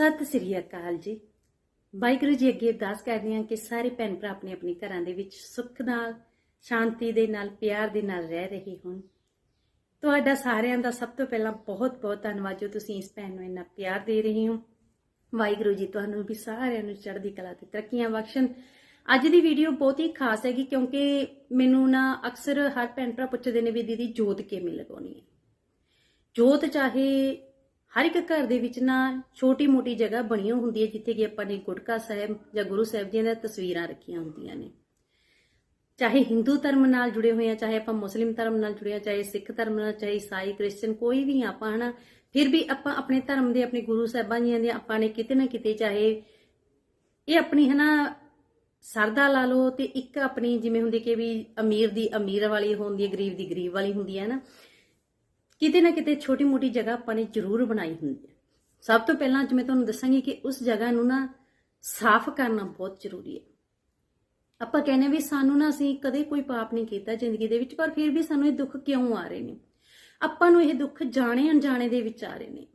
ਸਤਿ ਸ੍ਰੀ ਅਕਾਲ ਜੀ। ਵਾਹਿਗੁਰੂ ਜੀ ਅੱਗੇ ਅਰਦਾਸ ਕਰਦੇ ਹਾਂ ਕਿ ਸਾਰੇ ਭੈਣ ਭਰਾ ਆਪਣੇ ਆਪਣੇ ਘਰਾਂ ਦੇ ਵਿੱਚ ਸੁੱਖ ਨਾਲ, ਸ਼ਾਂਤੀ ਦੇ ਨਾਲ, ਪਿਆਰ ਦੇ ਨਾਲ ਰਹਿ ਰਹੇ ਹੋਣ। ਤੁਹਾਡਾ ਸਾਰਿਆਂ ਦਾ ਸਭ ਤੋਂ ਪਹਿਲਾਂ ਬਹੁਤ ਬਹੁਤ ਧੰਨਵਾਦ ਜੋ ਤੁਸੀਂ ਇਸ ਭੈਣ ਨੂੰ ਇੰਨਾ ਪਿਆਰ ਦੇ ਰਹੇ ਹੋ। ਵਾਹਿਗੁਰੂ ਜੀ ਤੁਹਾਨੂੰ ਵੀ ਸਾਰਿਆਂ ਨੂੰ ਚੜ੍ਹਦੀ ਕਲਾ ਤੇ ਤਰੱਕੀਆਂ ਬਖਸ਼ਣ। ਅੱਜ ਦੀ ਵੀਡੀਓ ਬਹੁਤ ਹੀ ਖਾਸ ਹੈਗੀ ਕਿਉਂਕਿ ਮੈਨੂੰ ਨਾ ਅਕਸਰ ਹਰ ਭੈਣ ਭਰਾ ਪੁੱਛਦੇ ਨੇ ਵੀ ਦੀਦੀ ਜੋਤ ਕਿਵੇਂ ਲਗਾਉਣੀ ਹੈ? ਜੋਤ ਚਾਹੇ ਹਰ ਇੱਕ ਘਰ ਦੇ ਵਿੱਚ ਨਾ ਛੋਟੀ ਮੋਟੀ ਜਗ੍ਹਾ ਬਣੀ ਹੁੰਦੀ ਹੈ ਜਿੱਥੇ ਕਿ ਆਪਾਂ ਨੇ ਗੁਟਕਾ ਸਾਹਿਬ ਜਾਂ ਗੁਰੂ ਸਾਹਿਬ ਦੀਆਂ ਦੀਆਂ ਤਸਵੀਰਾਂ ਰੱਖੀਆਂ ਹੁੰਦੀਆਂ ਨੇ। ਚਾਹੇ ਹਿੰਦੂ ਧਰਮ ਨਾਲ ਜੁੜੇ ਹੋਏ ਆ, ਚਾਹੇ ਆਪਾਂ ਮੁਸਲਿਮ ਧਰਮ ਨਾਲ ਜੁੜੇ ਆ, ਚਾਹੇ ਸਿੱਖ ਧਰਮ ਨਾਲ, ਚਾਹੇ ਈਸਾਈ, ਕ੍ਰਿਸਚੀਅਨ, ਕੋਈ ਵੀ ਆਪਾਂ, ਹਨਾ, ਫਿਰ ਵੀ ਆਪਾਂ ਆਪਣੇ ਧਰਮ ਦੇ, ਆਪਣੇ ਗੁਰੂ ਸਾਹਿਬਾਂ ਜੀਆਂ ਦੇ, ਆਪਾਂ ਨੇ ਕਿਤੇ ਨਾ ਕਿਤੇ ਚਾਹੇ ਇਹ ਆਪਣੀ, ਹਨਾ, ਸਰਦਾ ਲਾ ਲਓ ਤੇ ਇੱਕ ਆਪਣੀ ਜਿਵੇਂ ਹੁੰਦੀ ਕਿ ਵੀ ਅਮੀਰ ਦੀ ਅਮੀਰ ਵਾਲੀ ਹੁੰਦੀ ਹੈ, ਗਰੀਬ ਦੀ ਗਰੀਬ ਵਾਲੀ ਹੁੰਦੀ ਹੈ ਨਾ ਕਿਤੇ ਨਾ ਕਿਤੇ ਛੋਟੀ ਮੋਟੀ ਜਗ੍ਹਾ ਆਪਾਂ ਨੇ ਜ਼ਰੂਰ ਬਣਾਈ ਹੁੰਦੀ ਹੈ। ਸਭ ਤੋਂ ਪਹਿਲਾਂ ਅੱਜ ਮੈਂ ਤੁਹਾਨੂੰ ਦੱਸਾਂਗੀ ਕਿ ਉਸ ਜਗ੍ਹਾ ਨੂੰ ਨਾ ਸਾਫ਼ ਕਰਨਾ ਬਹੁਤ ਜ਼ਰੂਰੀ ਹੈ। ਆਪਾਂ ਕਹਿੰਦੇ ਵੀ ਸਾਨੂੰ ਨਾ ਅਸੀਂ ਕਦੇ ਕੋਈ ਪਾਪ ਨਹੀਂ ਕੀਤਾ ਜ਼ਿੰਦਗੀ ਦੇ ਵਿੱਚ, ਪਰ ਫਿਰ ਵੀ ਸਾਨੂੰ ਇਹ ਦੁੱਖ ਕਿਉਂ ਆ ਰਹੇ ਨੇ? ਆਪਾਂ ਨੂੰ ਇਹ ਦੁੱਖ ਜਾਣੇ ਅਣਜਾਣੇ ਦੇ ਵਿੱਚ ਆ ਰਹੇ ਨੇ।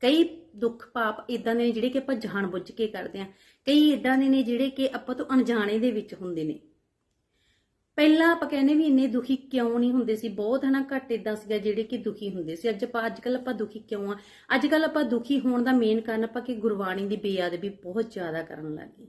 ਕਈ ਦੁੱਖ ਪਾਪ ਇਦਾਂ ਦੇ ਨੇ ਜਿਹੜੇ ਕਿ ਆਪਾਂ ਜਾਣ ਬੁੱਝ ਕੇ ਕਰਦੇ ਆ ਕਈ ਇਦਾਂ ਦੇ ਨੇ ਜਿਹੜੇ ਕਿ ਆਪਾਂ ਤੋਂ ਅਣਜਾਣੇ ਦੇ ਵਿੱਚ ਹੁੰਦੇ ਨੇ। ਪਹਿਲਾਂ ਆਪਾਂ ਕਹਿੰਦੇ ਵੀ ਇੰਨੇ ਦੁਖੀ ਕਿਉਂ ਨਹੀਂ ਹੁੰਦੇ ਸੀ? ਬਹੁਤ ਹਨਾ ਘੱਟ ਇਦਾਂ ਸੀਗਾ ਜਿਹੜੇ ਕਿ ਦੁਖੀ ਹੁੰਦੇ ਸੀ। ਅੱਜ ਆਪਾਂ ਅੱਜ ਕੱਲ ਆਪਾਂ ਦੁਖੀ ਕਿਉਂ ਆ? ਅੱਜ ਕੱਲ ਆਪਾਂ ਦੁਖੀ ਹੋਣ ਦਾ ਮੇਨ ਕਾਰਨ ਆਪਾਂ ਕਿ ਗੁਰਬਾਣੀ ਦੀ ਬੇਅਦਬੀ ਬਹੁਤ ਜ਼ਿਆਦਾ ਕਰਨ ਲੱਗ ਗਏ।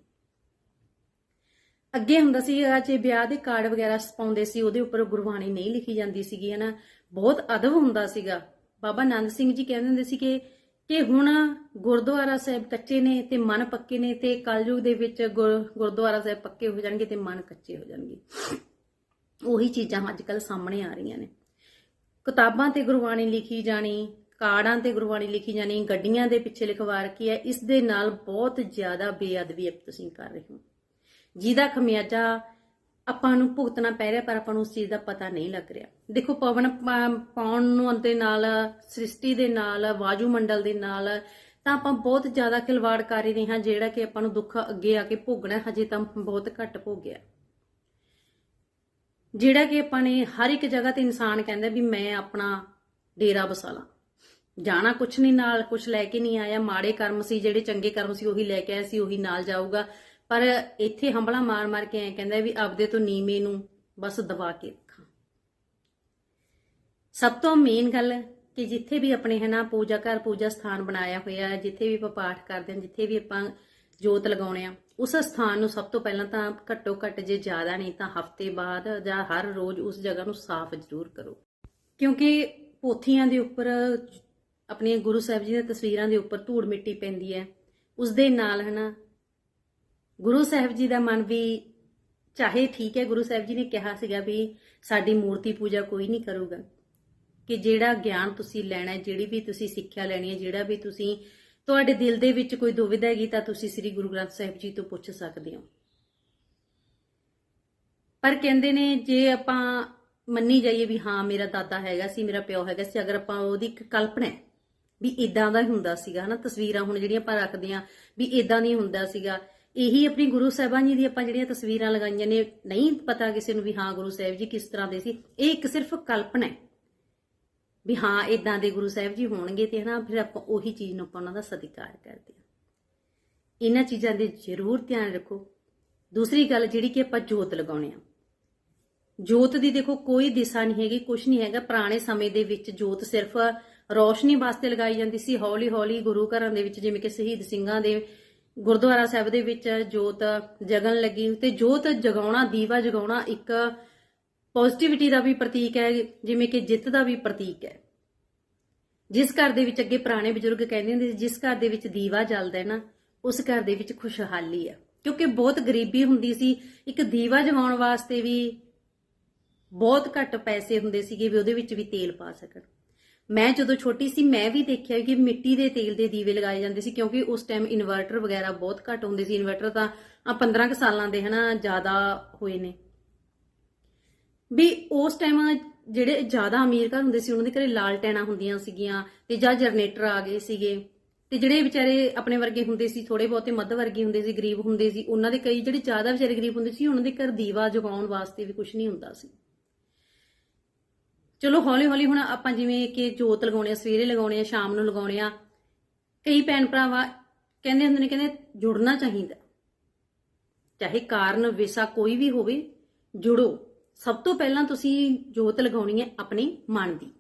ਅੱਗੇ ਹੁੰਦਾ ਸੀ ਜੇ ਵਿਆਹ ਦੇ ਕਾਰਡ ਵਗੈਰਾ ਪਾਉਂਦੇ ਸੀ, ਉਹਦੇ ਉੱਪਰ ਗੁਰਬਾਣੀ ਨਹੀਂ ਲਿਖੀ ਜਾਂਦੀ ਸੀਗੀ, ਹਨਾ? ਬਹੁਤ ਅਦਬ ਹੁੰਦਾ ਸੀਗਾ। ਬਾਬਾ ਨੰਦ ਸਿੰਘ ਜੀ ਕਹਿੰਦੇ ਹੁੰਦੇ ਸੀ ਕਿ ਕਿ ਹੁਣ ਗੁਰਦੁਆਰਾ ਸਾਹਿਬ ਕੱਚੇ ਨੇ ਤੇ ਮਨ ਪੱਕੇ ਨੇ ਤੇ ਕਲਯੁਗ ਦੇ ਵਿੱਚ ਗੁਰ- ਗੁਰਦੁਆਰਾ ਸਾਹਿਬ ਪੱਕੇ ਹੋ ਜਾਣਗੇ ਤੇ ਮਨ ਕੱਚੇ ਹੋ ਜਾਣਗੇ। ਉਹੀ ਚੀਜ਼ਾਂ ਅੱਜ ਕੱਲ ਸਾਹਮਣੇ ਆ ਰਹੀਆਂ ਨੇ। ਕਿਤਾਬਾਂ ਤੇ ਗੁਰਬਾਣੀ ਲਿਖੀ ਜਾਣੀ, ਕਾਰਡਾਂ ਤੇ ਗੁਰਬਾਣੀ ਲਿਖੀ ਜਾਣੀ, ਗੱਡੀਆਂ ਦੇ ਪਿੱਛੇ ਲਿਖਵਾ ਰੱਖੀ ਹੈ, ਇਸ ਦੇ ਨਾਲ ਬਹੁਤ ਜ਼ਿਆਦਾ ਬੇਅਦਬੀ ਤੁਸੀਂ ਕਰ ਰਹੇ ਹੋ। ਜਿਹਦਾ ਖਮਿਆਜਾ ਆਪਾਂ ਨੂੰ ਭੁਗਤਣਾ ਪੈ ਰਿਹਾ, ਪਰ ਆਪਾਂ ਨੂੰ ਉਸ ਚੀਜ਼ ਦਾ ਪਤਾ ਨਹੀਂ ਲੱਗ ਰਿਹਾ। ਦੇਖੋ, ਪਵਨ ਪਾ- ਪਾਉਣ ਨੂੰ ਦੇ ਨਾਲ, ਸ੍ਰਿਸ਼ਟੀ ਦੇ ਨਾਲ ਵਾਯੂਮੰਡਲ ਦੇ ਨਾਲ ਤਾਂ ਆਪਾਂ ਬਹੁਤ ਜ਼ਿਆਦਾ ਖਿਲਵਾੜ ਕਰ ਰਹੇ ਹਾਂ, ਜਿਹੜਾ ਕਿ ਆਪਾਂ ਨੂੰ ਦੁੱਖ ਅੱਗੇ ਆ ਕੇ ਭੋਗਣਾ, ਹਜੇ ਤਾਂ ਬਹੁਤ ਘੱਟ ਭੋਗਿਆ ਜਿਹੜਾ ਕਿ ਆਪਾਂ ਨੇ ਹਰ ਇੱਕ ਜਗ੍ਹਾ ਤੇ ਇਨਸਾਨ ਕਹਿੰਦਾ ਵੀ ਮੈਂ ਆਪਣਾ ਡੇਰਾ ਬਸਾ ਲਾਂ। ਜਾਣਾ ਕੁਛ ਨਹੀਂ, ਨਾਲ ਕੁਛ ਲੈ ਕੇ ਨਹੀਂ ਆਇਆ। ਮਾੜੇ ਕਰਮ ਸੀ, ਜਿਹੜੇ ਚੰਗੇ ਕਰਮ ਸੀ, ਉਹੀ ਲੈ ਕੇ ਆਇਆ ਸੀ, ਉਹੀ ਨਾਲ ਜਾਊਗਾ। ਪਰ ਇੱਥੇ ਹੰਬਲਾ ਮਾਰ ਮਾਰ ਕੇ ਐ ਕਹਿੰਦਾ ਵੀ ਆਪਦੇ ਤੋਂ ਨੀਵੇਂ ਨੂੰ ਬਸ ਦਬਾ ਕੇ ਰੱਖਾਂ। ਸਭ ਤੋਂ ਮੇਨ ਗੱਲ ਕਿ ਜਿੱਥੇ ਵੀ ਆਪਣੇ ਹੈ ਨਾ ਪੂਜਾ ਘਰ, ਪੂਜਾ ਸਥਾਨ ਬਣਾਇਆ ਹੋਇਆ, ਜਿੱਥੇ ਵੀ ਆਪਾਂ ਪਾਠ ਕਰਦੇ ਹਾਂ, ਜਿੱਥੇ ਵੀ ਆਪਾਂ ਜੋਤ ਲਗਾਉਣੇ ਆ ਉਸ ਸਥਾਨ ਨੂੰ ਸਭ ਤੋਂ ਪਹਿਲਾਂ ਤਾਂ ਘੱਟੋ ਘੱਟ ਜੇ ਜ਼ਿਆਦਾ ਨਹੀਂ ਤਾਂ ਹਫ਼ਤੇ ਬਾਅਦ ਜਾਂ ਹਰ ਰੋਜ਼ ਉਸ ਜਗ੍ਹਾ ਨੂੰ ਸਾਫ਼ ਜ਼ਰੂਰ ਕਰੋ। ਕਿਉਂਕਿ ਪੋਥੀਆਂ ਦੇ ਉੱਪਰ, ਆਪਣੀਆਂ ਗੁਰੂ ਸਾਹਿਬ ਜੀ ਦੀਆਂ ਤਸਵੀਰਾਂ ਦੇ ਉੱਪਰ ਧੂੜ ਮਿੱਟੀ ਪੈਂਦੀ ਹੈ। ਉਸ ਦੇ ਨਾਲ ਹਨਾ ਗੁਰੂ ਸਾਹਿਬ ਜੀ ਦਾ ਮਨ ਵੀ ਚਾਹੇ ਠੀਕ ਹੈ, ਗੁਰੂ ਸਾਹਿਬ ਜੀ ਨੇ ਕਿਹਾ ਸੀਗਾ ਵੀ ਸਾਡੀ ਮੂਰਤੀ ਪੂਜਾ ਕੋਈ ਨਹੀਂ ਕਰੂਗਾ। ਕਿ ਜਿਹੜਾ ਗਿਆਨ ਤੁਸੀਂ ਲੈਣਾ ਹੈ, ਜਿਹੜੀ ਵੀ ਤੁਸੀਂ ਸਿੱਖਿਆ ਲੈਣੀ ਹੈ, ਜਿਹੜਾ ਵੀ ਤੁਸੀਂ ਤੁਹਾਡੇ ਦਿਲ ਦੇ ਵਿੱਚ ਕੋਈ ਦੁਵਿਧਾ ਹੈਗੀ ਤਾਂ ਤੁਸੀਂ ਸ੍ਰੀ ਗੁਰੂ ਗ੍ਰੰਥ ਸਾਹਿਬ ਜੀ ਤੋਂ ਪੁੱਛ ਸਕਦੇ ਹੋ। ਪਰ ਕਹਿੰਦੇ ਨੇ ਜੇ ਆਪਾਂ ਮੰਨੀ ਜਾਈਏ ਵੀ ਹਾਂ, ਮੇਰਾ ਦਾਦਾ ਹੈਗਾ ਸੀ, ਮੇਰਾ ਪਿਓ ਹੈਗਾ ਸੀ, ਅਗਰ ਆਪਾਂ ਉਹਦੀ ਇੱਕ ਕਲਪਨਾ ਹੈ ਵੀ ਇਦਾਂ ਦਾ ਹੀ ਹੁੰਦਾ ਸੀਗਾ, ਹਨਾ, ਤਸਵੀਰਾਂ ਹੁਣ ਜਿਹੜੀਆਂ ਆਪਾਂ ਰੱਖਦੇ ਆ ਵੀ ਇਦਾਂ ਨਹੀਂ ਹੁੰਦਾ ਸੀਗਾ, ਇਹੀ ਆਪਣੀ ਗੁਰੂ ਸਾਹਿਬਾਨ ਜੀ ਦੀ ਆਪਾਂ ਜਿਹੜੀਆਂ ਤਸਵੀਰਾਂ ਲਗਾਈਆਂ ਨੇ, ਨਹੀਂ ਪਤਾ ਕਿਸੇ ਨੂੰ ਵੀ ਹਾਂ ਗੁਰੂ ਸਾਹਿਬ ਜੀ ਕਿਸ ਤਰ੍ਹਾਂ ਦੇ ਸੀ, ਇਹ ਇੱਕ ਸਿਰਫ ਕਲਪਨਾ ਹੈ। ਵੀ ਹਾਂ ਇਦਾਂ ਦੇ ਗੁਰੂ ਸਾਹਿਬ ਜੀ ਹੋਣਗੇ ਤੇ ਹਨਾ, ਫਿਰ ਆਪਾਂ ਉਹੀ ਚੀਜ਼ ਨੂੰ ਆਪਾਂ ਉਹਨਾਂ ਦਾ ਸਤਿਕਾਰ ਕਰਦੇ ਹਾਂ। ਇਹਨਾਂ ਚੀਜ਼ਾਂ ਦੇ ਜ਼ਰੂਰ ਧਿਆਨ ਰੱਖੋ। ਦੂਸਰੀ ਗੱਲ ਜਿਹੜੀ ਕਿ ਆਪਾਂ ਜੋਤ ਲਗਾਉਣੇ ਆ। ਜੋਤ ਦੀ ਦੇਖੋ, ਕੋਈ ਦਿਸ਼ਾ ਨਹੀਂ ਹੈਗੀ ਕੁਝ ਨਹੀਂ ਹੈਗਾ। ਪੁਰਾਣੇ ਸਮੇਂ ਦੇ ਵਿੱਚ ਜੋਤ ਸਿਰਫ ਰੋਸ਼ਨੀ ਵਾਸਤੇ ਲਗਾਈ ਜਾਂਦੀ ਸੀ। ਹੌਲੀ ਹੌਲੀ ਗੁਰੂ ਘਰਾਂ ਦੇ ਵਿੱਚ, ਜਿਵੇਂ ਕਿ ਸ਼ਹੀਦ ਸਿੰਘਾਂ ਦੇ ਗੁਰਦੁਆਰਾ ਸਾਹਿਬ ਦੇ ਵਿੱਚ ਜੋਤ ਜਗਣ ਲੱਗੀ। ਤੇ ਜੋਤ ਜਗਾਉਣਾ, ਦੀਵਾ ਜਗਾਉਣਾ ਇੱਕ ਪੋਜ਼ਿਟਿਵਿਟੀ ਦਾ ਵੀ ਪ੍ਰਤੀਕ ਹੈ, ਜਿਵੇਂ ਕਿ ਜਿੱਤ ਦਾ ਵੀ ਪ੍ਰਤੀਕ ਹੈ। ਜਿਸ ਘਰ ਦੇ ਵਿੱਚ ਅੱਗੇ ਪੁਰਾਣੇ ਬਜ਼ੁਰਗ ਕਹਿੰਦੇ ਹੁੰਦੇ ਸੀ, ਜਿਸ ਘਰ ਦੇ ਵਿੱਚ ਦੀਵਾ ਜਲਦਾ ਹੈ ਨਾ, ਉਸ ਘਰ ਦੇ ਵਿੱਚ ਖੁਸ਼ਹਾਲੀ ਹੈ। ਕਿਉਂਕਿ ਬਹੁਤ ਗਰੀਬੀ ਹੁੰਦੀ ਸੀ, ਇੱਕ ਦੀਵਾ ਜਗਾਉਣ ਵਾਸਤੇ ਵੀ ਬਹੁਤ ਘੱਟ ਪੈਸੇ ਹੁੰਦੇ ਸੀਗੇ ਵੀ ਉਹਦੇ ਵਿੱਚ ਵੀ ਤੇਲ ਪਾ ਸਕਣ। ਮੈਂ ਜਦੋਂ ਛੋਟੀ ਸੀ, ਮੈਂ ਵੀ ਦੇਖਿਆ ਕਿ ਮਿੱਟੀ ਦੇ ਤੇਲ ਦੇ ਦੀਵੇ ਲਗਾਏ ਜਾਂਦੇ ਸੀ, ਕਿਉਂਕਿ ਉਸ ਟਾਈਮ ਇਨਵਰਟਰ ਵਗੈਰਾ ਬਹੁਤ ਘੱਟ ਹੁੰਦੇ ਸੀ। ਇਨਵਰਟਰ ਤਾਂ ਆ 15 ਕੁ ਸਾਲਾਂ ਦੇ ਹਨਾ, ਜ਼ਿਆਦਾ ਹੋਏ ਨੇ। ਵੀ ਉਸ ਟਾਈਮ ਜਿਹੜੇ ਜ਼ਿਆਦਾ ਅਮੀਰ ਘਰ ਹੁੰਦੇ ਸੀ, ਉਹਨਾਂ ਦੇ ਘਰੇ ਲਾਲਟੈਣਾ ਹੁੰਦੀਆਂ ਸੀਗੀਆਂ ਤੇ ਜਾਂ ਜਨਰੇਟਰ ਆ ਗਏ ਸੀਗੇ ਤੇ ਜਿਹੜੇ ਵਿਚਾਰੇ ਆਪਣੇ ਵਰਗੇ ਹੁੰਦੇ ਸੀ ਥੋੜੇ ਬਹੁਤੇ ਮੱਧ ਵਰਗੇ ਹੁੰਦੇ ਸੀ, ਗਰੀਬ ਹੁੰਦੇ ਸੀ, ਉਹਨਾਂ ਦੇ ਕਈ ਜਿਹੜੇ ਜ਼ਿਆਦਾ ਵਿਚਾਰੇ ਗਰੀਬ ਹੁੰਦੇ ਸੀ, ਉਹਨਾਂ ਦੇ ਘਰ ਦੀਵਾ ਜਗਾਉਣ ਵਾਸਤੇ ਵੀ ਕੁਝ ਨਹੀਂ ਹੁੰਦਾ ਸੀ। ਚਲੋ ਹੌਲੀ ਹੌਲੀ ਹੁਣ ਆਪਾਂ ਜਿਵੇਂ ਕਿ ਜੋਤ ਲਗਾਉਣੇ ਆ, ਸਵੇਰੇ ਲਗਾਉਣੇ ਆ, ਸ਼ਾਮ ਨੂੰ ਲਗਾਉਣੇ ਆ, ਕਈ ਭੈਣ ਭਰਾਵਾ ਕਹਿੰਦੇ ਹੁੰਦੇ ਨੇ, ਕਹਿੰਦੇ ਜੁੜਨਾ ਚਾਹੀਦਾ। ਚਾਹੇ ਕਾਰਨ ਵਿਸਾ ਕੋਈ ਵੀ ਹੋਵੇ, ਜੁੜੋ। ਸਭ ਤੋਂ ਪਹਿਲਾਂ ਤੁਸੀਂ ਜੋਤ ਲਗਾਉਣੀ ਹੈ ਆਪਣੇ ਮਨ ਦੀ।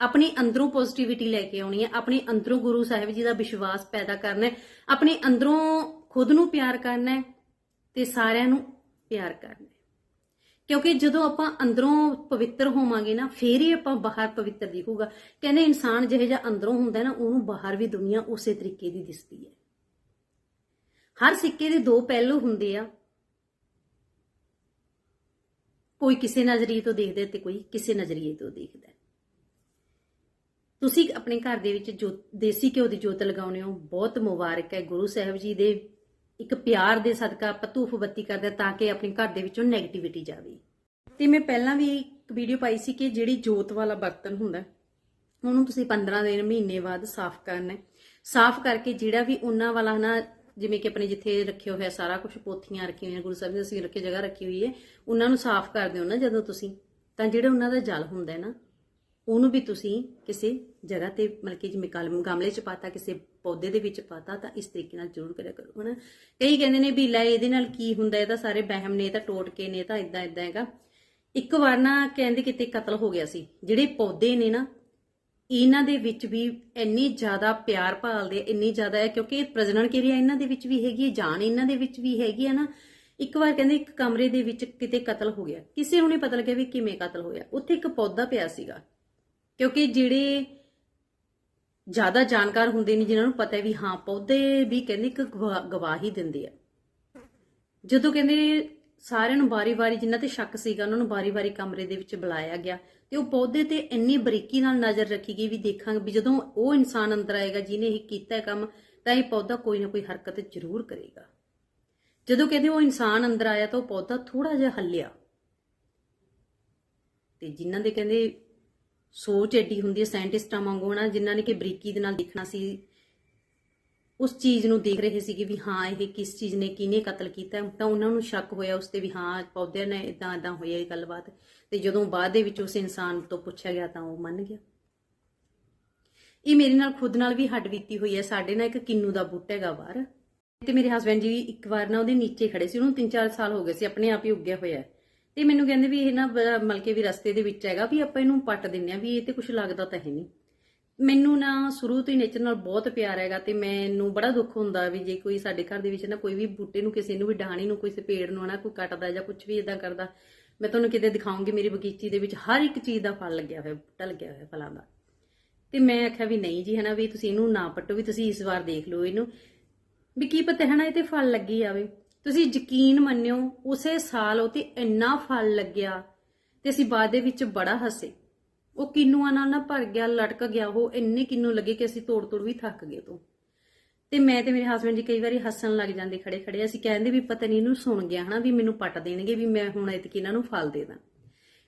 ਆਪਣੀ ਅੰਦਰੋਂ ਪੋਜ਼ਿਟਿਵਿਟੀ ਲੈ ਕੇ ਆਉਣੀ ਹੈ, ਆਪਣੇ ਅੰਦਰੋਂ ਗੁਰੂ ਸਾਹਿਬ ਜੀ ਦਾ ਵਿਸ਼ਵਾਸ ਪੈਦਾ ਕਰਨਾ ਹੈ, ਆਪਣੇ ਅੰਦਰੋਂ ਖੁਦ ਨੂੰ ਪਿਆਰ ਕਰਨਾ ਹੈ ਤੇ ਸਾਰਿਆਂ ਨੂੰ ਪਿਆਰ ਕਰਨਾ ਹੈ। ਕਿਉਂਕਿ ਜਦੋਂ ਆਪਾਂ ਅੰਦਰੋਂ ਪਵਿੱਤਰ ਹੋਵਾਂਗੇ ਨਾ, ਫੇਰ ਹੀ ਆਪਾਂ ਬਾਹਰ ਪਵਿੱਤਰ ਦਿਖੂਗਾ। ਕਹਿੰਦੇ ਇਨਸਾਨ ਜਿਹੇ ਜਿਹਾ ਅੰਦਰੋਂ ਹੁੰਦਾ ਨਾ, ਉਹਨੂੰ ਬਾਹਰ ਵੀ ਦੁਨੀਆ ਉਸੇ ਤਰੀਕੇ ਦੀ ਦਿਸਦੀ ਹੈ। ਹਰ ਸਿੱਕੇ ਦੇ ਦੋ ਪਹਿਲੂ ਹੁੰਦੇ ਆ। ਕੋਈ ਕਿਸੇ ਨਜ਼ਰੀਏ ਤੋਂ ਦੇਖਦਾ ਹੈ ਤੇ ਕੋਈ ਕਿਸੇ ਨਜ਼ਰੀਏ ਤੋਂ ਦੇਖਦਾ। ਤੁਸੀਂ ਆਪਣੇ ਘਰ ਦੇ ਵਿੱਚ ਜੋ ਦੇਸੀ ਘਿਓ ਦੀ ਜੋਤ ਲਗਾਉਣੇ ਹੋ, ਬਹੁਤ ਮੁਬਾਰਕ ਹੈ ਗੁਰੂ ਸਾਹਿਬ ਜੀ ਦੇ ਇੱਕ ਪਿਆਰ ਦੇ ਸਦਕਾ ਆਪਾਂ ਧੂਫ ਬੱਤੀ ਕਰਦੇ ਤਾਂ ਕਿ ਆਪਣੇ ਘਰ ਦੇ ਵਿੱਚੋਂ ਨੈਗੇਟਿਵਿਟੀ ਜਾਵੇ। ਤੇ ਮੈਂ ਪਹਿਲਾਂ ਵੀ ਇੱਕ ਵੀਡੀਓ ਪਾਈ ਸੀ ਕਿ ਜਿਹੜੀ ਜੋਤ ਵਾਲਾ ਬਰਤਨ ਹੁੰਦਾ, ਉਹਨੂੰ ਤੁਸੀਂ 15 ਦਿਨ ਮਹੀਨੇ ਬਾਅਦ ਸਾਫ਼ ਕਰਨਾ ਸਾਫ਼ ਕਰਕੇ ਜਿਹੜਾ ਵੀ ਉਹਨਾਂ ਵਾਲਾ ਨਾ ਜਿਵੇਂ ਕਿ ਆਪਣੇ ਜਿੱਥੇ ਰੱਖਿਆ ਹੋਇਆ ਸਾਰਾ ਕੁਝ ਪੋਥੀਆਂ ਰੱਖੀਆਂ ਹੋਈਆਂ, ਗੁਰੂ ਸਾਹਿਬ ਨੇ ਅਸੀਂ ਰੱਖੀ ਜਗ੍ਹਾ ਰੱਖੀ ਹੋਈ ਹੈ, ਉਹਨਾਂ ਨੂੰ ਸਾਫ਼ ਕਰਦੇ ਹੋ ਨਾ ਜਦੋਂ ਤੁਸੀਂ। ਤਾਂ ਜਿਹੜਾ ਉਹਨਾਂ ਦਾ ਜਲ ਹੁੰਦਾ ਹੈ ਨਾ, ਉਹਨੂੰ ਵੀ ਤੁਸੀਂ ਕਿਸੇ ਜਗ੍ਹਾ ਤੇ ਮਤਲਬ ਕਿ ਜਿਵੇਂ ਕਲਮ ਗਮਲੇ 'ਚ ਪਾਤਾ, ਕਿਸੇ ਪੌਦੇ ਦੇ ਵਿੱਚ ਪਾਤਾ, ਤਾਂ ਇਸ ਤਰੀਕੇ ਨਾਲ ਜ਼ਰੂਰ ਕਰਿਆ ਕਰੋ, ਹਨਾ। ਕਈ ਕਹਿੰਦੇ ਨੇ ਵੀ ਲੈ, ਇਹਦੇ ਨਾਲ ਕੀ ਹੁੰਦਾ ਇਹ ਤਾਂ ਸਾਰੇ ਵਹਿਮ ਨੇ, ਇਹ ਤਾਂ ਟੋਟਕੇ ਨੇ, ਇਹ ਤਾਂ ਇਦਾਂ ਇਦਾਂ ਹੈਗਾ। ਇੱਕ ਵਾਰ ਨਾ ਕਹਿੰਦੇ ਕਿਤੇ ਕਤਲ ਹੋ ਗਿਆ ਸੀ, ਜਿਹੜੇ ਪੌਦੇ ਨੇ ਨਾ ਇਹਨਾਂ ਦੇ ਵਿੱਚ ਵੀ ਇੰਨੀ ਜ਼ਿਆਦਾ ਪਿਆਰ ਭਾਲਦੇ ਆ, ਇੰਨੀ ਜ਼ਿਆਦਾ ਹੈ ਕਿਉਂਕਿ ਪ੍ਰਜਨਨ ਕਿਰਿਆ ਇਹਨਾਂ ਦੇ ਵਿੱਚ ਵੀ ਹੈਗੀ ਹੈ, ਜਾਨ ਇਹਨਾਂ ਦੇ ਵਿੱਚ ਵੀ ਹੈਗੀ ਹੈ ਨਾ। ਇੱਕ ਵਾਰ ਕਹਿੰਦੇ ਇੱਕ ਕਮਰੇ ਦੇ ਵਿੱਚ ਕਿਤੇ ਕਤਲ ਹੋ ਗਿਆ। ਕਿਸੇ ਨੂੰ ਨਹੀਂ ਪਤਾ ਲੱਗਿਆ ਵੀ ਕਿਵੇਂ ਕਤਲ ਹੋਇਆ। ਉੱਥੇ ਇੱਕ ਪੌਦਾ ਪਿਆ ਸੀਗਾ। ਕਿਉਂਕਿ ਜਿਹੜੇ ਜ਼ਿਆਦਾ ਜਾਣਕਾਰ ਹੁੰਦੇ ਨੇ, ਜਿਨ੍ਹਾਂ ਨੂੰ ਪਤਾ ਹੈ ਵੀ ਹਾਂ, ਪੌਦੇ ਵੀ ਕਹਿੰਦੇ ਇੱਕ ਗਵਾ- ਗਵਾਹੀ ਦਿੰਦੇ ਆ। ਜਦੋਂ ਕਹਿੰਦੇ ਸਾਰਿਆਂ ਨੂੰ ਵਾਰੀ-ਵਾਰੀ ਜਿਨ੍ਹਾਂ ਤੇ ਸ਼ੱਕ ਸੀਗਾ, ਉਹਨਾਂ ਨੂੰ ਵਾਰੀ-ਵਾਰੀ ਕਮਰੇ ਦੇ ਵਿੱਚ ਬੁਲਾਇਆ ਗਿਆ। ਤੇ ਉਹ ਪੌਦੇ ਤੇ ਇੰਨੀ ਬਰੀਕੀ ਨਾਲ ਨਜ਼ਰ ਰੱਖੀ ਗਈ ਵੀ ਦੇਖਾਂਗੇ ਵੀ ਜਦੋਂ ਉਹ ਇਨਸਾਨ ਅੰਦਰ ਆਏਗਾ, ਜਿਹਨੇ ਇਹ ਕੀਤਾ ਕੰਮ, ਤਾਂ ਇਹ ਪੌਦਾ ਕੋਈ ਨਾ ਕੋਈ ਹਰਕਤ ਜ਼ਰੂਰ ਕਰੇਗਾ। ਜਦੋਂ ਕਹਿੰਦੇ ਉਹ ਇਨਸਾਨ ਅੰਦਰ ਆਇਆ ਤਾਂ ਉਹ ਪੌਦਾ ਥੋੜਾ ਜਿਹਾ ਹੱਲਿਆ। ਤੇ ਜਿਨ੍ਹਾਂ ਦੇ ਕਹਿੰਦੇ ਸੋਚ ਐਡੀ ਹੁੰਦੀ ਹੈ, ਸਾਇੰਟਿਸਟਾਂ ਵਾਂਗੂ ਨਾ ਜਿਨ੍ਹਾਂ ਨੇ ਕਿ ਬਰੀਕੀ ਦੇ ਨਾਲ ਦੇਖਣਾ ਸੀ ਉਸ ਚੀਜ਼ ਨੂੰ ਦੇਖ ਰਹੇ ਸੀਗੇ ਵੀ ਹਾਂ, ਇਹ ਕਿਸ ਚੀਜ਼ ਨੇ ਕਿਹਨੇ ਕਤਲ ਕੀਤਾ। ਤਾਂ ਉਹਨਾਂ ਨੂੰ ਸ਼ੱਕ ਹੋਇਆ ਉਸ ਤੇ ਵੀ ਹਾਂ ਪੌਦਿਆਂ ਨੇ ਇਦਾਂ ਇਦਾਂ ਹੋਇਆ ਇਹ ਗੱਲਬਾਤ। ਤੇ ਜਦੋਂ ਬਾਅਦ ਦੇ ਵਿੱਚ ਉਸ ਇਨਸਾਨ ਤੋਂ ਪੁੱਛਿਆ ਗਿਆ ਤਾਂ ਉਹ ਮੰਨ ਗਿਆ। ਇਹ ਮੇਰੇ ਨਾਲ ਖੁਦ ਨਾਲ ਵੀ ਹੱਡ ਬੀਤੀ ਹੋਈ ਹੈ। ਸਾਡੇ ਨਾਲ ਇੱਕ ਕਿੰਨੂ ਦਾ ਬੂਟਾ ਹੈਗਾ ਬਾਹਰ। ਤੇ ਮੇਰੇ ਹਸਬੰਡ ਜੀ ਇੱਕ ਵਾਰ ਨਾ ਉਹਦੇ ਨੀਚੇ ਖੜੇ ਸੀ। ਉਹਨੂੰ 3-4 ਸਾਲ ਹੋ ਗਏ ਸੀ। ਆਪਣੇ ਆਪ ਹੀ ਉੱਗਿਆ ਹੋਇਆ ਤੇ ਮੈਨੂੰ ਕਹਿੰਦੇ ਵੀ ਇਹ ਨਾ ਬ- ਮਲਕੇ ਵੀ ਰਸਤੇ ਦੇ ਵਿੱਚ ਹੈਗਾ ਵੀ ਆਪਾਂ ਇਹਨੂੰ ਪੱਟ ਦਿੰਨੇ ਆ ਵੀ ਇਹ ਤੇ ਕੁਝ ਲੱਗਦਾ ਤਾਂ ਹੈ ਨਹੀਂ। ਮੈਨੂੰ ਨਾ ਸ਼ੁਰੂ ਤੋਂ ਹੀ ਨੇਚਰ ਨਾਲ ਬਹੁਤ ਪਿਆਰ ਹੈਗਾ ਤੇ ਮੈਨੂੰ ਬੜਾ ਦੁੱਖ ਹੁੰਦਾ ਵੀ ਜੇ ਕੋਈ ਸਾਡੇ ਘਰ ਦੇ ਵਿੱਚ ਨਾ ਕੋਈ ਵੀ ਬੂਟੇ ਨੂੰ ਕਿਸੇ ਨੂੰ, ਵੀ ਡਾਹਣੀ ਨੂੰ ਕਿਸੇ ਪੇੜ ਨੂੰ ਨਾ ਕੋਈ ਕੱਟਦਾ ਜਾਂ ਕੁਝ ਵੀ ਇਦਾਂ ਕਰਦਾ, ਮੈਂ ਤੁਹਾਨੂੰ ਕਿਤੇ ਦਿਖਾਉਂਗੀ ਮੇਰੀ ਬਗੀਚੀ ਦੇ ਵਿੱਚ ਹਰ ਇੱਕ ਚੀਜ਼ ਦਾ ਫਲ ਲੱਗਿਆ ਹੋਇਆ, ਬੂਟਾ ਲੱਗਿਆ ਹੋਇਆ ਫਲਾਂ ਦਾ। ਤੇ ਮੈਂ ਆਖਿਆ ਵੀ ਨਹੀਂ ਜੀ ਹਨਾ, ਵੀ ਤੁਸੀਂ ਇਹਨੂੰ ਨਾ ਪੱਟੋ, ਵੀ ਤੁਸੀਂ ਇਸ ਵਾਰ ਦੇਖ ਲਓ ਇਹਨੂੰ। ਵੀ ਕੀ ਪਤਾ ਹਨਾ ਇਹ ਤੇ ਫਲ ਲੱਗੀ ਆਵੇ ਤੁਸੀਂ ਯਕੀਨ ਮੰਨਿਓ, ਉਸੇ ਸਾਲ ਉਹ ਤੇ ਇੰਨਾ ਫਲ ਲੱਗਿਆ ਤੇ ਅਸੀਂ ਬਾਅਦ ਦੇ ਵਿੱਚ ਬੜਾ ਹੱਸੇ। ਉਹ ਕਿੰਨੂਆਂ ਨਾਲ ਨਾ ਭਰ ਗਿਆ, ਲਟਕ ਗਿਆ, ਉਹ ਇੰਨੇ ਕਿੰਨੂ ਲੱਗੇ ਕਿ ਅਸੀਂ ਤੋੜ ਤੋੜ ਵੀ ਥੱਕ ਗਏ ਤੋਂ। ਤੇ ਮੈਂ ਤੇ ਮੇਰੇ ਹਸਬੰਡ ਜੀ ਕਈ ਵਾਰੀ ਹੱਸਣ ਲੱਗ ਜਾਂਦੇ, ਖੜੇ ਖੜੇ, ਅਸੀਂ ਕਹਿੰਦੇ ਵੀ ਪਤਾ ਨਹੀਂ ਇਹਨੂੰ ਸੁਣ ਗਿਆ ਹਨਾ, ਵੀ ਮੈਨੂੰ ਪੱਟ ਦੇਣਗੇ, ਵੀ ਮੈਂ ਹੁਣ ਇਤਕੀ ਇਹਨਾਂ ਨੂੰ ਫਲ ਦੇ ਦਾਂ।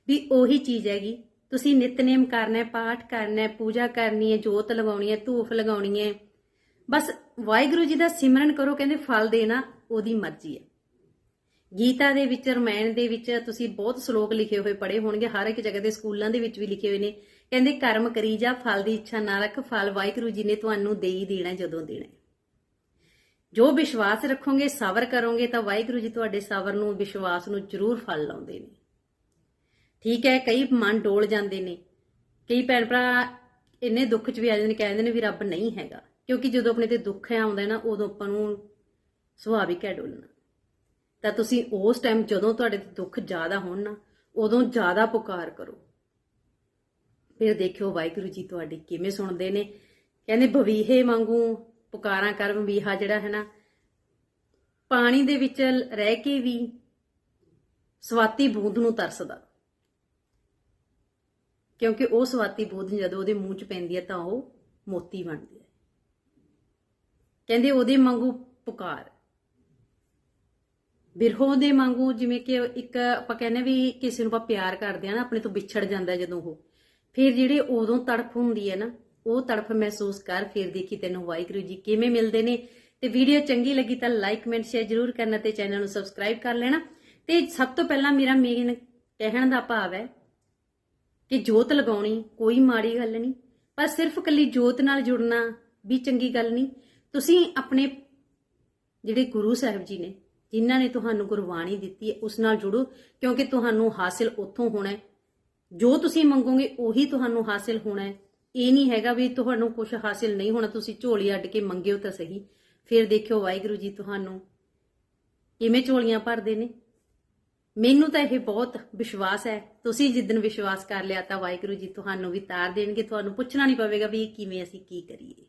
ਵੀ ਉਹੀ ਚੀਜ਼ ਹੈਗੀ, ਤੁਸੀਂ ਨਿਤਨੇਮ ਕਰਨਾ ਹੈ, ਪਾਠ ਕਰਨਾ ਹੈ, ਪੂਜਾ ਕਰਨੀ ਹੈ, ਜੋਤ ਲਗਾਉਣੀ ਹੈ, ਧੂਫ ਲਗਾਉਣੀ ਹੈ, ਬਸ ਵਾਹਿਗੁਰੂ ਜੀ ਦਾ ਸਿਮਰਨ ਕਰੋ, ਕਹਿੰਦੇ ਫਲ ਦੇਣਾ ਉਹਦੀ ਮਰਜ਼ੀ ਹੈ। ਗੀਤਾ ਦੇ ਵਿੱਚ, ਰਮਾਇਣ ਦੇ ਵਿੱਚ ਤੁਸੀਂ ਬਹੁਤ ਸ਼ਲੋਕ ਲਿਖੇ ਹੋਏ, ਪੜ੍ਹੇ ਹੋਣਗੇ। ਹਰ ਇੱਕ ਜਗ੍ਹਾ ਦੇ ਸਕੂਲਾਂ ਦੇ ਵਿੱਚ ਵੀ ਲਿਖੇ ਹੋਏ ਨੇ। ਕਹਿੰਦੇ, ਕਰਮ ਕਰੀ ਜਾ, ਫਲ ਦੀ ਇੱਛਾ ਨਾ ਰੱਖ ਫਲ ਵਾਹਿਗੁਰੂ ਜੀ ਨੇ ਤੁਹਾਨੂੰ ਦੇ ਹੀ ਦੇਣਾ, ਜਦੋਂ ਦੇਣਾ ਜੋ ਵਿਸ਼ਵਾਸ ਰੱਖੋਗੇ ਸਬਰ ਕਰੋਗੇ, ਤਾਂ ਵਾਹਿਗੁਰੂ ਜੀ ਤੁਹਾਡੇ ਸਬਰ ਨੂੰ, ਵਿਸ਼ਵਾਸ ਨੂੰ ਜ਼ਰੂਰ ਫਲ ਲਾਉਂਦੇ ਨੇ। ਠੀਕ ਹੈ, ਕਈ ਮਨ ਡੋਲ ਜਾਂਦੇ ਨੇ। ਕਈ ਭੈਣ ਭਰਾ ਇੰਨੇ ਦੁੱਖ 'ਚ ਵੀ ਆ ਜਾਂਦੇ ਨੇ, ਕਹਿੰਦੇ ਨੇ ਵੀ ਰੱਬ ਨਹੀਂ ਹੈਗਾ। ਕਿਉਂਕਿ ਜਦੋਂ ਆਪਣੇ ਤੇ ਦੁੱਖ ਆਉਂਦਾ ਨਾ, ਉਦੋਂ ਆਪਾਂ ਨੂੰ ਸੁਭਾਵਿਕ ਹੈ ਡੋਲਣਾ। ਤਾਂ ਤੁਸੀਂ ਉਸ ਟਾਈਮ ਜਦੋਂ ਤੁਹਾਡੇ ਤੇ ਦੁੱਖ ਜ਼ਿਆਦਾ ਹੋਣ ਨਾ, ਉਦੋਂ ਜ਼ਿਆਦਾ ਪੁਕਾਰ ਕਰੋ। ਫਿਰ ਦੇਖਿਓ ਵਾਹਿਗੁਰੂ ਜੀ ਤੁਹਾਡੀ ਕਿਵੇਂ ਸੁਣਦੇ ਨੇ। ਕਹਿੰਦੇ ਬਵੀਹੇ ਵਾਂਗੂ ਪੁਕਾਰਾਂ ਕਰ ਬਵੀਹਾ ਜਿਹੜਾ ਹੈ ਨਾ, ਪਾਣੀ ਦੇ ਵਿੱਚ ਰਹਿ ਕੇ ਵੀ ਸਵਾਤੀ ਬੂੰਦ ਨੂੰ ਤਰਸਦਾ। ਕਿਉਂਕਿ ਉਹ ਸਵਾਤੀ ਬੂੰਦ ਜਦੋਂ ਉਹਦੇ ਮੂੰਹ 'ਚ ਪੈਂਦੀ ਹੈ ਤਾਂ ਉਹ ਮੋਤੀ ਬਣਦੀ ਹੈ। ਕਹਿੰਦੇ ਉਹਦੇ ਵਾਂਗੂ ਪੁਕਾਰ। ਬਿਰਹੋ ਦੇ ਵਾਂਗੂ ਜਿਵੇਂ ਕਿ ਇੱਕ ਆਪਾਂ ਕਹਿੰਦੇ ਵੀ ਕਿਸੇ ਨੂੰ ਆਪਾਂ ਪਿਆਰ ਕਰਦੇ ਆ ਨਾ, ਆਪਣੇ ਤੋਂ ਵਿਛੜ ਜਾਂਦਾ ਜਦੋਂ ਉਹ। ਫਿਰ ਜਿਹੜੇ ਉਦੋਂ ਤੜਫ ਹੁੰਦੀ ਹੈ ਨਾ, ਉਹ ਤੜਫ ਮਹਿਸੂਸ ਕਰ, ਫਿਰ ਦੇਖੀ ਤੈਨੂੰ ਵਾਹਿਗੁਰੂ ਜੀ ਕਿਵੇਂ ਮਿਲਦੇ ਨੇ। ਤੇ ਵੀਡੀਓ ਚੰਗੀ ਲੱਗੀ ਤਾਂ ਲਾਈਕ ਕਮੈਂਟ ਸ਼ੇਅਰ ਜਰੂਰ ਕਰਨਾ ਤੇ ਚੈਨਲ ਨੂੰ ਸਬਸਕ੍ਰਾਈਬ ਕਰ ਲੈਣਾ। ਤੇ ਸਭ ਤੋਂ ਪਹਿਲਾਂ ਮੇਰਾ ਮੇਨ ਕਹਿਣ ਦਾ ਭਾਵ ਹੈ ਕਿ ਜੋਤ ਲਗਾਉਣੀ ਕੋਈ ਮਾੜੀ ਗੱਲ ਨਹੀਂ, ਪਰ ਸਿਰਫ ਕੱਲੀ ਜੋਤ ਨਾਲ ਜੁੜਨਾ ਵੀ ਚੰਗੀ ਗੱਲ ਨਹੀਂ। ਤੁਸੀਂ ਆਪਣੇ ਜਿਹੜੇ ਗੁਰੂ ਸਾਹਿਬ ਜੀ ਨੇ ਜਿਨ੍ਹਾਂ ਨੇ ਤੁਹਾਨੂੰ ਗੁਰਬਾਣੀ ਦਿੱਤੀ ਹੈ, ਉਸ ਨਾਲ ਜੁੜੋ, ਕਿਉਂਕਿ ਤੁਹਾਨੂੰ ਹਾਸਿਲ ਉੱਥੋਂ ਹੋਣਾ ਹੈ। ਜੋ ਤੁਸੀਂ ਮੰਗੋਗੇ, ਉਹੀ ਤੁਹਾਨੂੰ ਹਾਸਿਲ ਹੋਣਾ ਹੈ। ਇਹ ਨਹੀਂ ਹੈਗਾ ਵੀ ਤੁਹਾਨੂੰ ਕੁਝ ਹਾਸਿਲ ਨਹੀਂ ਹੋਣਾ, ਤੁਸੀਂ ਝੋਲੀ ਅੱਡ ਕੇ ਮੰਗਿਓ ਤਾਂ ਸਹੀ। ਫਿਰ ਦੇਖਿਓ, ਵਾਹਿਗੁਰੂ ਜੀ ਤੁਹਾਨੂੰ ਕਿਵੇਂ ਝੋਲੀਆਂ ਭਰਦੇ ਨੇ। ਮੈਨੂੰ ਤਾਂ ਇਹ ਬਹੁਤ ਵਿਸ਼ਵਾਸ ਹੈ। ਤੁਸੀਂ ਜਿੱਦਨ ਵਿਸ਼ਵਾਸ ਕਰ ਲਿਆ ਤਾਂ ਵਾਹਿਗੁਰੂ ਜੀ ਤੁਹਾਨੂੰ ਵੀ ਤਾਰ ਦੇਣਗੇ। ਤੁਹਾਨੂੰ ਪੁੱਛਣਾ ਨਹੀਂ ਪਵੇਗਾ ਵੀ ਇਹ ਕਿਵੇਂ ਅਸੀਂ ਕੀ ਕਰੀਏ।